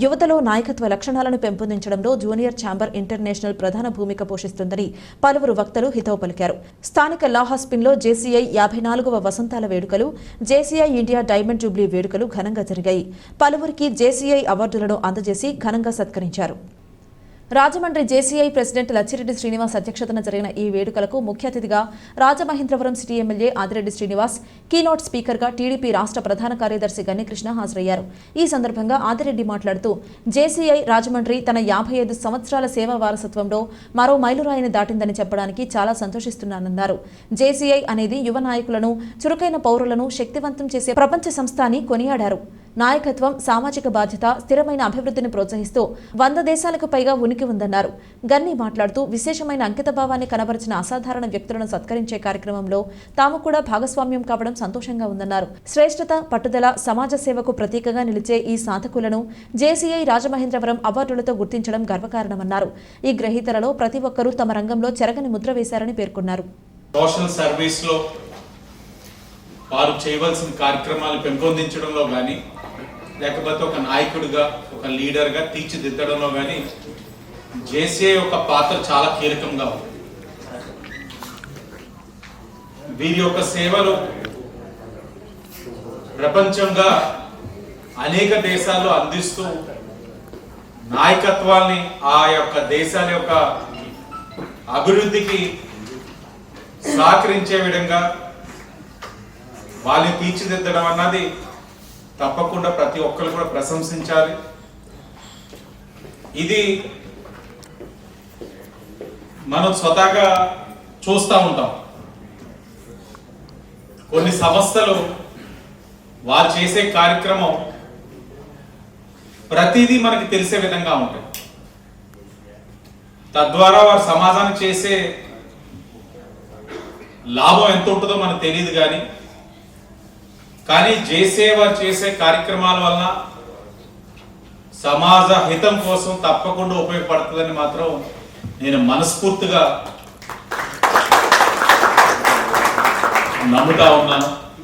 యువతలో నాయకత్వ లక్షణాలను పెంపొందించడంలో జూనియర్ ఛాంబర్ ఇంటర్నేషనల్ ప్రధాన భూమిక పోషిస్తుందని పలువురు వక్తలు హితవు పలికారు. స్థానిక లాహాస్పిన్లో జేసీఐ యాభై నాలుగవ వసంతాల వేడుకలు జేసీఐ ఇండియా డైమండ్ జూబ్లీ వేడుకలు ఘనంగా జరిగాయి. పలువురికి జేసీఐ అవార్డులను అందజేసి ఘనంగా సత్కరించారు. రాజమండ్రి జేసీఐ ప్రెసిడెంట్ లచ్చిరెడ్డి శ్రీనివాస్ అధ్యక్షతన జరిగిన ఈ వేడుకలకు ముఖ్య అతిథిగా Rajamahendravaram city MLA Adireddy Srinivas keynote స్పీకర్గా టీడీపీ రాష్ట్ర ప్రధాన కార్యదర్శి గన్నికృష్ణ హాజరయ్యారు. ఈ సందర్భంగా ఆదిరెడ్డి మాట్లాడుతూ జేసీఐ రాజమండ్రి తన యాభై ఐదు సంవత్సరాల సేవా వారసత్వంలో మరో మైలురాయిని దాటిందని చెప్పడానికి చాలా సంతోషిస్తున్నానన్నారు. జేసీఐ అనేది యువ నాయకులను చురుకైన పౌరులను శక్తివంతం చేసే ప్రపంచ సంస్థ అని కొనియాడారు. నాయకత్వం సామాజిక బాధ్యత స్థిరమైన అభివృద్ధిని ప్రోత్సహిస్తూ వంద దేశాలకు పైగా ఉనికి ఉందన్నారు. గన్ని మాట్లాడుతూ విశేషమైన అంకితభావాన్ని కనబరిచిన అసాధారణ వ్యక్తులను సత్కరించే కార్యక్రమంలో తాము కూడా భాగస్వామ్యం కావడం సంతోషంగా ఉందన్నారు. శ్రేష్ఠత పట్టుదల సమాజ సేవకు ప్రతీకగా నిలిచే ఈ సాధకులను జేసీఐ రాజమహేంద్రవరం అవార్డులతో గుర్తించడం గర్వకారణమన్నారు. ఈ గ్రహీతలలో ప్రతి ఒక్కరూ తమ రంగంలో చెరగని ముద్ర వేశారని పేర్కొన్నారు. సోషల్ సర్వీస్లో వారు చేయవలసిన కార్యక్రమాలు పెంపొందించడంలో కానీ లేకపోతే ఒక నాయకుడిగా ఒక లీడర్గా తీర్చిదిద్దడంలో కానీ జేసీఐ యొక్క పాత్ర చాలా కీలకంగా ఉంది. వీరి యొక్క సేవలు ప్రపంచంగా అనేక దేశాల్లో అందిస్తూ నాయకత్వాన్ని ఆ యొక్క దేశాల యొక్క అభివృద్ధికి సహకరించే విధంగా వాళ్ళని తీర్చిదిద్దడం అన్నది తప్పకుండా ప్రతి ఒక్కరు కూడా ప్రశంసించాలి. ఇది మనం స్వతహాగా చూస్తూ ఉంటాం. కొన్ని సంస్థలు వారు చేసే కార్యక్రమం ప్రతిదీ మనకి తెలిసే విధంగా ఉంటుంది తద్వారా వారు సమాజానికి చేసే లాభం ఎంత ఉంటుందో మనకు తెలియదు కానీ కానీ చేసే వారు చేసే కార్యక్రమాల వలన సమాజ హితం కోసం తప్పకుండా ఉపయోగపడుతుందని మాత్రం నేను మనస్ఫూర్తిగా నమ్ముతా ఉన్నాను.